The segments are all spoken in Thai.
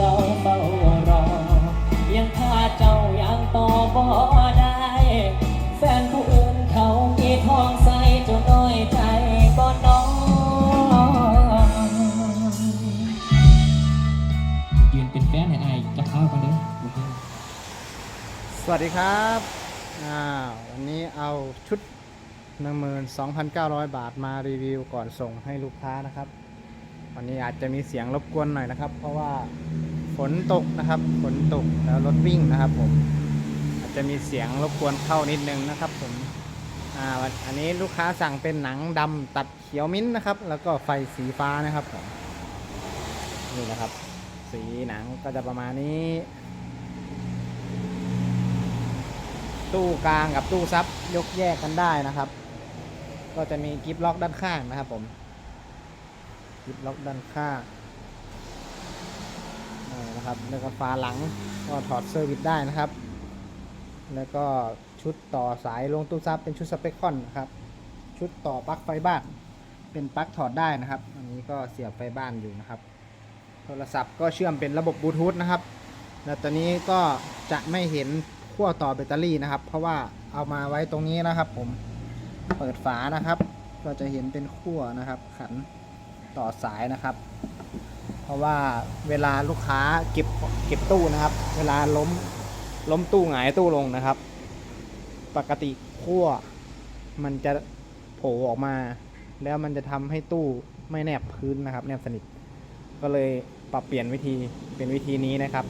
เราเฝ้ารอ ยังพาเจ้ายังต่อบ่ได้ แฟนผู้อื่นเขามีทองใสเจนน้อยใจบ่น้องยืนเป็นแฟนให้อายจะเข้ากันเด้อสวัสดีครับอ่าวันนี้เอาชุด 12,900 บาทมารีวิวก่อนส่งให้ลูกค้านะครับ วันนี้อาจจะมีเสียงรบกวนหน่อยนะครับ เพราะว่า ฝนตกนะครับฝนตกแล้วรถวิ่งนะครับผมอาจจะมีเสียงรบกวนเข้านิดนึงนะครับผมอ่าอันนี้ลูกค้าสั่งเป็นหนังดำตัดเขียวมิ้นท์นะครับ แล้วก็ไฟสีฟ้านะครับผมนี่นะครับ สีหนังก็จะประมาณนี้ ตู้กลางกับตู้ซับยกแยกกันได้นะครับ ก็จะมีกิฟล็อกด้านข้างนะครับผมกิฟล็อกด้านข้าง นะครับ แล้วก็ฝาหลังก็ถอดเซอร์วิสได้นะครับ แล้วก็ชุดต่อสายลงตู้ซับเป็นชุดสเปคคอนนะครับ ชุดต่อปลั๊กไฟบ้าน เป็นปลั๊กถอดได้นะครับ อันนี้ก็เสียบไฟบ้านอยู่นะครับ โทรศัพท์ก็เชื่อมเป็นระบบบลูทูธนะครับ แล้วตอนนี้ก็จะไม่เห็นขั้วต่อแบตเตอรี่นะครับ เพราะว่าเอามาไว้ตรงนี้นะครับผม เปิดฝานะครับ ก็จะเห็นเป็นขั้วนะครับ ขันต่อสายนะครับ เพราะว่าเวลาลูกค้าเก็บเก็บตู้นะครับ เวลาล้มล้มตู้หงายตู้ลงนะครับ ปกติขั้วมันจะโผล่ออกมา แล้วมันจะทำให้ตู้ไม่แนบพื้นนะครับ แนบสนิท ก็เลยปรับเปลี่ยนวิธีเป็นวิธีนี้นะครับ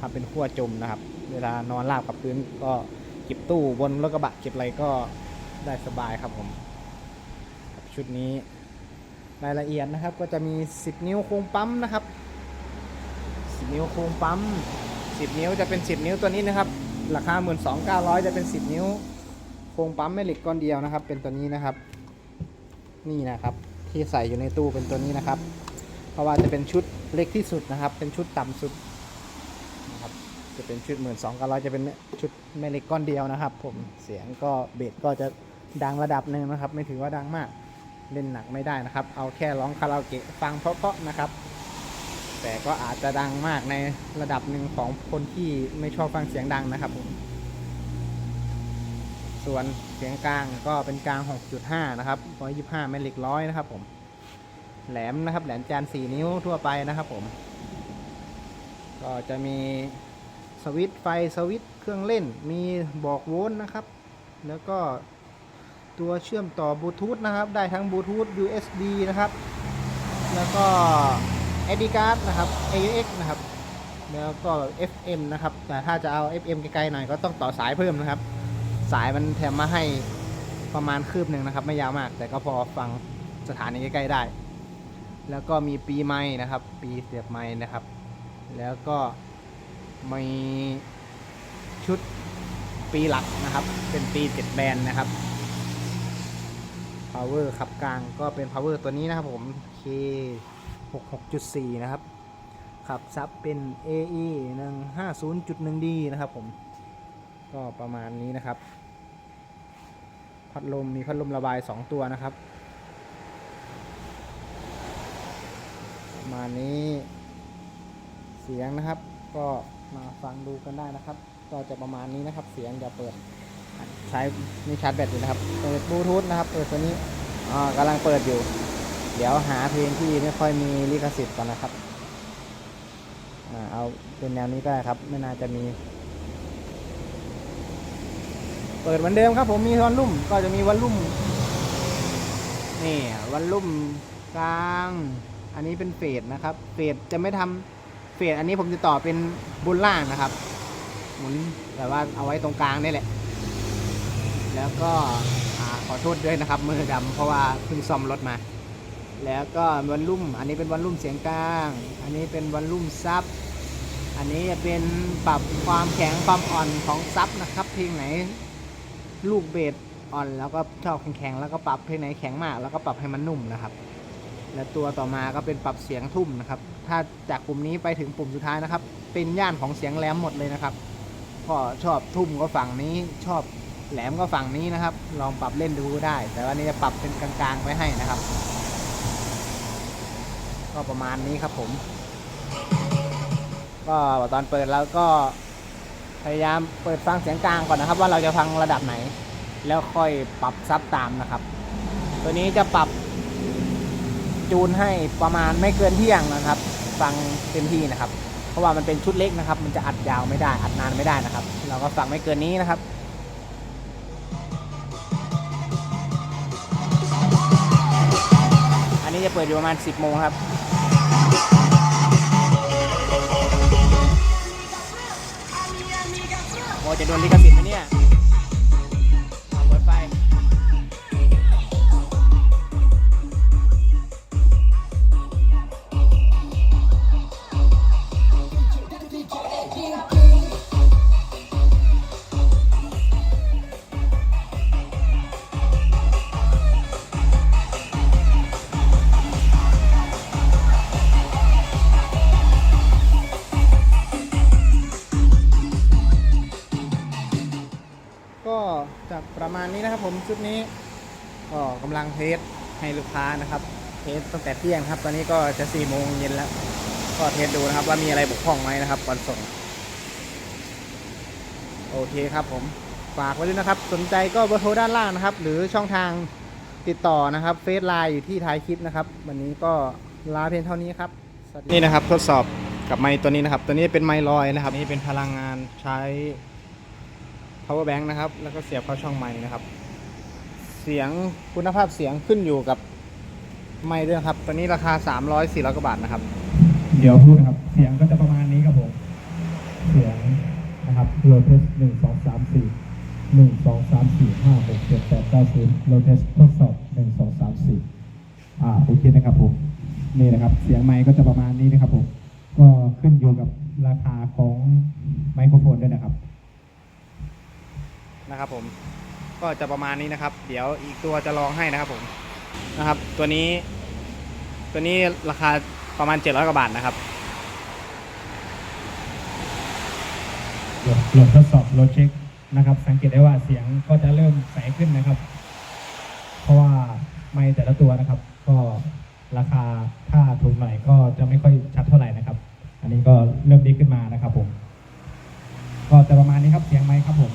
ทำเป็นขั้วจมนะครับ เวลานอนราบกับพื้นก็เก็บตู้บนรถกระบะเก็บอะไรก็ได้สบายครับผมชุดนี้ รายละเอียดนะครับก็จะมี 10 นิ้วโค้งปั๊มนะครับ 10 นิ้วโค้งปั๊ม 10 นิ้วจะเป็น 10 นิ้วตัวนี้นะครับ ราคา 12,900 จะเป็น 10 นิ้วโค้งปั๊มแม่เหล็กก้อนเดียวนะครับ เป็นตัวนี้นะครับ นี่นะครับที่ใส่อยู่ในตู้เป็นตัวนี้นะครับ เพราะว่าจะเป็นชุดเล็กที่สุดนะครับ เป็นชุดต่ำสุดนะครับจะเป็นชุดหมื่นสองร้อยจะเป็นชุดแม่เหล็กก้อนเดียวนะครับ ผมเสียงก็เบสก็จะดังระดับหนึ่งนะครับ ไม่ถือว่าดังมาก เล่นหนักไม่ได้นะครับ เอาแค่ร้องคาราโอเกะฟังเพราะๆนะครับ แต่ก็อาจจะดังมากในระดับหนึ่งของคนที่ไม่ชอบฟังเสียงดังนะครับผมส่วนเสียงกลางก็เป็นกลาง 6.5 นะครับ125แม่เหล็กร้อยนะครับผม แหลมนะครับ แหลมจาน 4 นิ้วทั่วไปนะครับผม ก็จะมีสวิตไฟสวิตเครื่องเล่น มีบอกโวลต์นะครับ แล้วก็ ตัวเชื่อมต่อบลูทูธนะครับ ได้ทั้งบลูทูธ USB นะครับ แล้วก็ SD card นะครับ AUX นะครับ แล้วก็ FM นะครับ แต่ถ้าจะเอา FM ไกลๆหน่อยก็ต้องต่อสายเพิ่มนะครับ สายมันแถมมาให้ประมาณคืบหนึ่งนะครับ ไม่ยาวมาก แต่ก็พอฟังสถานีใกล้ๆได้ แล้วก็มีปีไม้นะครับ ปีเสียบไม้นะครับ แล้วก็มีชุดปีหลักนะครับ เป็นปีเจ็ดแบนนะครับ power ขับกลางก็เป็น power ตัวนี้นะครับผม K 66.4 นะครับ ขับซับเป็น AE 150.1D นะครับผม ก็ประมาณนี้นะครับ พัดลมมีพัดลมระบาย 2 ตัวนะครับ ประมาณนี้เสียงนะครับ ก็มาฟังดูกันได้นะครับ ก็จะประมาณนี้นะครับ เสียงจะเปิด ใช้นี่ชาร์จแบตอยู่นะครับเปิดบลูทูธนะครับเปิดตัวนี้อ่ากำลังเปิดอยู่ เดี๋ยวหาเพลงที่ไม่ค่อยมีลิขสิทธิ์ก่อนนะครับอ่าเอาเป็นแนวนี้ก็ได้ครับ ไม่น่าจะมี เปิดเหมือนเดิมครับ ผมมีวันลุ่มก็จะมีวันลุ่มนี่วันลุ่มกลาง อันนี้เป็นเฟดนะครับ เฟดจะไม่ทำเฟดอันนี้ผมจะต่อเป็นบนล่างนะครับ หมุนแต่ว่าเอาไว้ตรงกลางนี่แหละ แล้วก็ขอโทษด้วยนะครับมือดำเพราะว่าเพิ่งซ่อมรถมา แล้วก็วันลุ่ม อันนี้เป็นวันลุ่มเสียงกลาง อันนี้เป็นวันลุ่มซับอันนี้จะเป็นปรับความแข็งความอ่อนของซับนะครับ เพลงไหนลูกเบสอ่อนแล้วก็ชอบแข็งๆแล้วก็ปรับเพลงไหนแข็งมาก แล้วก็ปรับให้มันนุ่มนะครับ และตัวต่อมาก็เป็นปรับเสียงทุ่มนะครับ ถ้าจากปุ่มนี้ไปถึงปุ่มสุดท้ายนะครับ เป็นย่านของเสียงแหลมหมดเลยนะครับก็ชอบทุ่มก็ฝั่งนี้ชอบ แหลมก็ฝั่งนี้นะครับ ลองปรับเล่นดูได้ แต่ว่านี่จะปรับเป็นกลางๆไว้ให้นะครับ ก็ประมาณนี้ครับผม ก็ตอนเปิดแล้วก็พยายามเปิดฟังเสียงกลางก่อนนะครับ ว่าเราจะฟังระดับไหน แล้วค่อยปรับซับตามนะครับ ตัวนี้จะปรับจูนให้ประมาณไม่เกินเที่ยงนะครับ ฟังเต็มที่นะครับ เพราะว่ามันเป็นชุดเล็กนะครับ มันจะอัดยาวไม่ได้อัดนานไม่ได้นะครับ เราก็ฟังไม่เกินนี้นะครับ นี้จะเปิดอยู่ประมาณ 10 โมงครับ โมจะโดนลิขสิทธิ์ไหมเนี่ย นี้นะครับผมชุดนี้ก็กำลังเทสให้ลูกค้านะครับเทสตั้งแต่เที่ยงครับ ตอนนี้ก็จะ4ี่โมงเย็นแล้ว ก็เทสดูนะครับว่ามีอะไรบกพร่องไหมนะครับก่อนส่ง โอเคครับผมฝากไว้ด้วยนะครับ สนใจก็เบอร์โทรด้านล่างนะครับ หรือช่องทางติดต่อนะครับเฟซไลน์อยู่ที่ท้ายคลิปนะครับ วันนี้ก็ลาเพียงเท่านี้ครับนี่นะครับทดสอบกับไมค์ตัวนี้นะครับ ตัวนี้เป็นไมค์ลอยนะครับ นี่เป็นพลังงานใช้ power bank นะครับ แล้วก็เสียบเข้าช่องไมค์นะครับ เสียงคุณภาพเสียงขึ้นอยู่กับไมค์ด้วยครับตัวนี้ราคา 300 400กว่าบาทนะครับ เดี๋ยวพูดครับ เสียงก็จะประมาณนี้ครับผม เสียงนะครับโลเทสหนึ่งสองสามสี่หนึ่งสองสามสี่ห้าหกเจ็ดแปดเก้าศูนย์โลเทสทดสอบหนึ่งสองสามสี่อ่าโอเคนะครับผม นี่นะครับ เสียงไมค์ก็จะประมาณนี้นะครับผม ก็ขึ้นอยู่กับราคาของไมโครโฟนด้วยนะครับ นะครับผมก็จะประมาณนี้นะครับ เดี๋ยวอีกตัวจะลองให้นะครับผมนะครับ ตัวนี้ ตัวนี้ราคาประมาณ 700กว่าบาทนะครับโหลดทดสอบโหลดเช็คนะครับ สังเกตได้ว่าเสียงก็จะเริ่มใสขึ้นนะครับ เพราะว่าไมค์แต่ละตัวนะครับ ก็ราคาถ้าถูกหน่อยก็จะไม่ค่อยชัดเท่าไหร่นะครับ อันนี้ก็เริ่มดีขึ้นมานะครับผม ก็จะประมาณนี้ครับเสียงไมค์ครับผม